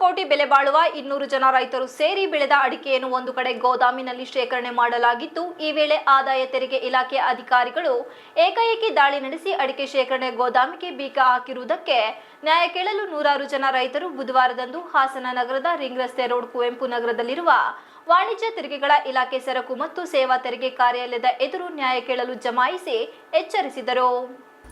ಕೋಟಿ ಬೆಲೆ ಬಾಳುವ ಇನ್ನೂರು ಜನ ರೈತರು ಸೇರಿ ಬೆಳೆದ ಅಡಿಕೆಯನ್ನು ಒಂದು ಕಡೆ ಗೋದಾಮಿನಲ್ಲಿ ಶೇಖರಣೆ ಮಾಡಲಾಗಿದ್ದು ಈ ವೇಳೆ ಆದಾಯ ತೆರಿಗೆ ಇಲಾಖೆ ಅಧಿಕಾರಿಗಳು ಏಕಾಏಕಿ ದಾಳಿ ನಡೆಸಿ ಅಡಿಕೆ ಶೇಖರಣೆ ಗೋದಾಮಿಗೆ ಬೀಗ ಹಾಕಿರುವುದಕ್ಕೆ ನ್ಯಾಯ ಕೇಳಲು ನೂರಾರು ಜನ ರೈತರು ಬುಧವಾರದಂದು ಹಾಸನ ನಗರದ ರಿಂಗ್ ರಸ್ತೆ ರೋಡ್ ಕುವೆಂಪು ನಗರದಲ್ಲಿರುವ ವಾಣಿಜ್ಯ ತೆರಿಗೆಗಳ ಇಲಾಖೆ ಸರಕು ಮತ್ತು ಸೇವಾ ತೆರಿಗೆ ಕಾರ್ಯಾಲಯದ ಎದುರು ನ್ಯಾಯ ಕೇಳಲು ಜಮಾಯಿಸಿ ಎಚ್ಚರಿಸಿದರು.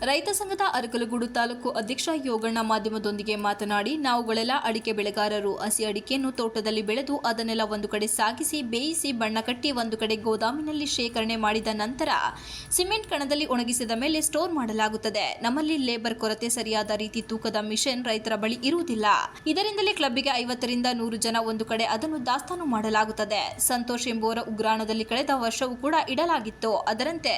ರೈತ ಸಂಘದ ಅರಕಲಗೂಡು ತಾಲೂಕು ಅಧ್ಯಕ್ಷ ಯೋಗಣ್ಣ ಮಾಧ್ಯಮದೊಂದಿಗೆ ಮಾತನಾಡಿ, ನಾವುಗಳೆಲ್ಲ ಅಡಿಕೆ ಬೆಳೆಗಾರರು. ಹಸಿ ಅಡಿಕೆಯನ್ನು ತೋಟದಲ್ಲಿ ಬೆಳೆದು ಅದನ್ನೆಲ್ಲ ಒಂದು ಕಡೆ ಸಾಗಿಸಿ, ಬೇಯಿಸಿ ಬಣ್ಣ ಕಟ್ಟಿ ಒಂದು ಕಡೆ ಗೋದಾಮಿನಲ್ಲಿ ಶೇಖರಣೆ ಮಾಡಿದ ನಂತರ ಸಿಮೆಂಟ್ ಕಣದಲ್ಲಿ ಒಣಗಿಸಿದ ಮೇಲೆ ಸ್ಟೋರ್ ಮಾಡಲಾಗುತ್ತದೆ. ನಮ್ಮಲ್ಲಿ ಲೇಬರ್ ಕೊರತೆ ಸರಿಯಾದ ರೀತಿ ತೂಕದ ಮಿಷನ್ ರೈತರ ಬಳಿ ಇರುವುದಿಲ್ಲ. ಇದರಿಂದಲೇ ಕ್ಲಬ್ಗೆ ಐವತ್ತರಿಂದ ನೂರು ಜನ ಒಂದು ಕಡೆ ಅದನ್ನು ದಾಸ್ತಾನು ಮಾಡಲಾಗುತ್ತದೆ. ಸಂತೋಷ್ ಎಂಬುವರ ಉಗ್ರಾಣದಲ್ಲಿ ಕಳೆದ ವರ್ಷವೂ ಕೂಡ ಇಡಲಾಗಿತ್ತು. ಅದರಂತೆ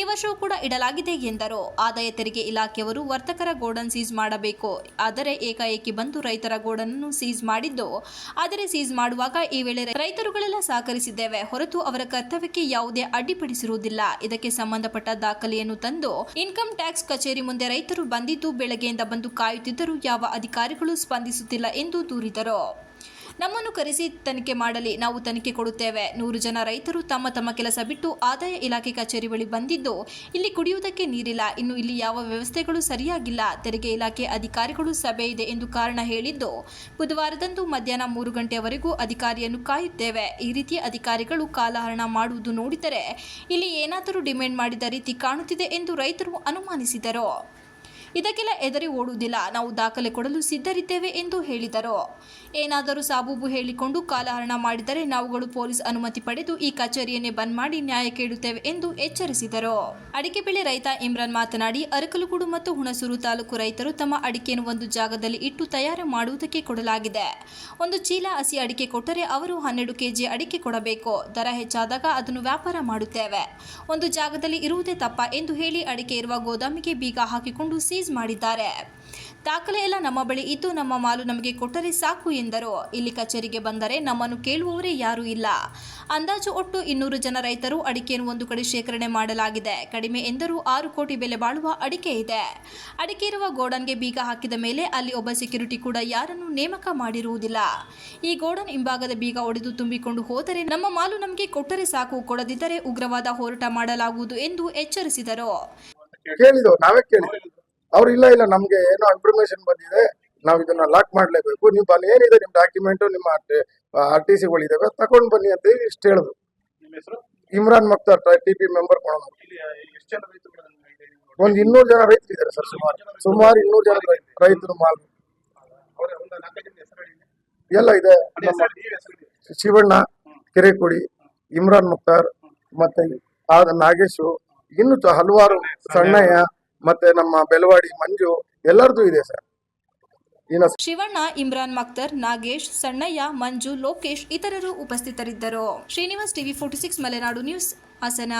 ಈ ವರ್ಷವೂ ಕೂಡ ಇಡಲಾಗಿದೆ ಎಂದರು. ಆದಾಯ ತೆರಿಗೆ ಇಲಾಖೆಯವರು ವರ್ತಕರ ಗೋಡನ್ ಸೀಸ್ ಮಾಡಬೇಕು. ಆದರೆ ಏಕಾಏಕಿ ಬಂದು ರೈತರ ಗೋಡನನ್ನು ಸೀಸ್ ಮಾಡಿದ್ದು. ಆದರೆ ಸೀಸ್ ಮಾಡುವಾಗ ಈ ವೇಳೆ ರೈತರುಗಳೆಲ್ಲ ಸಹಕರಿಸಿದ್ದೇವೆ. ಹೊರತು ಅವರ ಕರ್ತವ್ಯಕ್ಕೆ ಯಾವುದೇ ಅಡ್ಡಿಪಡಿಸಿರುವುದಿಲ್ಲ. ಇದಕ್ಕೆ ಸಂಬಂಧಪಟ್ಟ ದಾಖಲೆಯನ್ನು ತಂದು ಇನ್ಕಮ್ ಟ್ಯಾಕ್ಸ್ ಕಚೇರಿ ಮುಂದೆ ರೈತರು ಬಂದಿದ್ದು ಬೆಳಗ್ಗೆಯಿಂದ ಬಂದು ಕಾಯುತ್ತಿದ್ದರೂ ಯಾವ ಅಧಿಕಾರಿಗಳು ಸ್ಪಂದಿಸುತ್ತಿಲ್ಲ ಎಂದು ದೂರಿದರು. ನಮ್ಮನ್ನು ಕರೆಸಿ ತನಿಖೆ ಮಾಡಲಿ. ನಾವು ತನಿಖೆ ಕೊಡುತ್ತೇವೆ. ನೂರು ಜನ ರೈತರು ತಮ್ಮ ತಮ್ಮ ಕೆಲಸ ಬಿಟ್ಟು ಆದಾಯ ಇಲಾಖೆ ಕಚೇರಿ ಬಳಿ ಬಂದಿದ್ದು ಇಲ್ಲಿ ಕುಡಿಯುವುದಕ್ಕೆ ನೀರಿಲ್ಲ. ಇನ್ನು ಇಲ್ಲಿ ಯಾವ ವ್ಯವಸ್ಥೆಗಳು ಸರಿಯಾಗಿಲ್ಲ. ತೆರಿಗೆ ಇಲಾಖೆ ಅಧಿಕಾರಿಗಳು ಸಭೆ ಇದೆ ಎಂದು ಕಾರಣ ಹೇಳಿದ್ದು, ಬುಧವಾರದಂದು ಮಧ್ಯಾಹ್ನ ಮೂರು ಗಂಟೆಯವರೆಗೂ ಅಧಿಕಾರಿಯನ್ನು ಕಾಯುತ್ತೇವೆ. ಈ ರೀತಿ ಅಧಿಕಾರಿಗಳು ಕಾಲಹರಣ ಮಾಡುವುದು ನೋಡಿದರೆ ಇಲ್ಲಿ ಏನಾದರೂ ಡಿಮ್ಯಾಂಡ್ ಮಾಡಿದ ರೀತಿ ಕಾಣುತ್ತಿದೆ ಎಂದು ರೈತರು ಅನುಮಾನಿಸಿದರು. ಇದಕ್ಕೆಲ್ಲ ಎದರಿ ಓಡುವುದಿಲ್ಲ. ನಾವು ದಾಖಲೆ ಕೊಡಲು ಸಿದ್ಧರಿದ್ದೇವೆ ಎಂದು ಹೇಳಿದರು. ಏನಾದರೂ ಸಾಬೂಬು ಹೇಳಿಕೊಂಡು ಕಾಲಹರಣ ಮಾಡಿದರೆ ನಾವುಗಳು ಪೊಲೀಸ್ ಅನುಮತಿ ಪಡೆದು ಈ ಕಚೇರಿಯನ್ನೇ ಬಂದ್ ಮಾಡಿ ನ್ಯಾಯ ಕೇಳುತ್ತೇವೆ ಎಂದು ಎಚ್ಚರಿಸಿದರು. ಅಡಿಕೆ ಬೆಳೆ ರೈತ ಇಮ್ರಾನ್ ಮಾತನಾಡಿ, ಅರಕಲಗೂಡು ಮತ್ತು ಹುಣಸೂರು ತಾಲೂಕು ರೈತರು ತಮ್ಮ ಅಡಿಕೆಯನ್ನು ಒಂದು ಜಾಗದಲ್ಲಿ ಇಟ್ಟು ತಯಾರು ಮಾಡುವುದಕ್ಕೆ ಕೊಡಲಾಗಿದೆ. ಒಂದು ಚೀಲ ಹಸಿ ಅಡಿಕೆ ಕೊಟ್ಟರೆ ಅವರು ಹನ್ನೆರಡು ಕೆಜಿ ಅಡಿಕೆ ಕೊಡಬೇಕು. ದರ ಹೆಚ್ಚಾದಾಗ ಅದನ್ನು ವ್ಯಾಪಾರ ಮಾಡುತ್ತೇವೆ. ಒಂದು ಜಾಗದಲ್ಲಿ ಇರುವುದೇ ತಪ್ಪ ಎಂದು ಹೇಳಿ ಅಡಿಕೆ ಇರುವ ಗೋದಾಮಿಗೆ ಬೀಗ ಹಾಕಿಕೊಂಡು ಸೀಸ್ ಮಾಡಿದ್ದಾರೆ. ದಾಖಲೆ ಎಲ್ಲ ನಮ್ಮ ಬಳಿ ಇದ್ದು ನಮ್ಮ ಮಾಲು ನಮಗೆ ಕೊಟ್ಟರೆ ಸಾಕು ಎಂದರು. ಇಲ್ಲಿ ಕಚೇರಿಗೆ ಬಂದರೆ ನಮ್ಮನ್ನು ಕೇಳುವವರೇ ಯಾರೂ ಇಲ್ಲ. ಅಂದಾಜು ಒಟ್ಟು ಇನ್ನೂರು ಜನ ರೈತರು ಅಡಿಕೆಯನ್ನು ಒಂದು ಕಡೆ ಶೇಖರಣೆ ಮಾಡಲಾಗಿದೆ. ಕಡಿಮೆ ಎಂದರೂ ಆರು ಕೋಟಿ ಬೆಲೆ ಬಾಳುವ ಅಡಿಕೆ ಇದೆ. ಅಡಿಕೆ ಇರುವ ಗೋಡನ್ಗೆ ಬೀಗ ಹಾಕಿದ ಮೇಲೆ ಅಲ್ಲಿ ಒಬ್ಬ ಸೆಕ್ಯೂರಿಟಿ ಕೂಡ ಯಾರನ್ನು ನೇಮಕ ಮಾಡಿರುವುದಿಲ್ಲ. ಈ ಗೋಡನ್ ಹಿಂಭಾಗದ ಬೀಗ ಒಡೆದು ತುಂಬಿಕೊಂಡು ಹೋದರೆ ನಮ್ಮ ಮಾಲು ನಮಗೆ ಕೊಟ್ಟರೆ ಸಾಕು, ಕೊಡದಿದ್ದರೆ ಉಗ್ರವಾದ ಹೋರಾಟ ಮಾಡಲಾಗುವುದು ಎಂದು ಎಚ್ಚರಿಸಿದರು. ಅವ್ರು ಇಲ್ಲ ಇಲ್ಲ ನಮ್ಗೆ ಏನೋ ಇನ್ಫಾರ್ಮೇಶನ್ ಬಂದಿದೆ ನಾವು ಇದನ್ನ ಲಾಕ್ ಮಾಡ್ಲೇಬೇಕು. ನಿಮ್ಮ ಅಲ್ಲಿ ಏನಿದೆ ನಿಮ್ ಡಾಕ್ಯುಮೆಂಟ್ ನಿಮ್ಮ ಆರ್ ಟಿ ಸಿಗಳಿದಾವೆ ತಗೊಂಡ್ ಬನ್ನಿ ಅಂತ ಇಷ್ಟು ಹೇಳಿದ್ರು. Imran Mukhtar T P member ಒಂದ್ ಇನ್ನೂರು ಜನ ರೈತರು ಇದಾರೆ ಸರ್ ಸುಮಾರು. ಸುಮಾರು ಇನ್ನೂರು ಜನ ರೈತರು ಮಾಲ್. ಎಲ್ಲ ಇದೆ. ಶಿವಣ್ಣ ಕೆರೆಕುಡಿ ಇಮ್ರಾನ್ ಮುಕ್ತಾರ್ ಮತ್ತೆ ಆದ ನಾಗೇಶು ಇನ್ನು ಹಲವಾರು ಸಣ್ಣಯ್ಯ. ಮತ್ತೆ ನಮ್ಮ ಬೆಳವಾಡಿ ಮಂಜು ಎಲ್ಲರದು ಇದೆ ಸರ್. ಶಿವಣ್ಣ, ಇಮ್ರಾನ್ ಮಕ್ತರ್ ನಾಗೇಶ್, ಸಣ್ಣಯ್ಯ, ಮಂಜು, ಲೋಕೇಶ್ ಇತರರು ಉಪಸ್ಥಿತರಿದ್ದರು. Srinivas TV forty six Malenadu news, Hassan.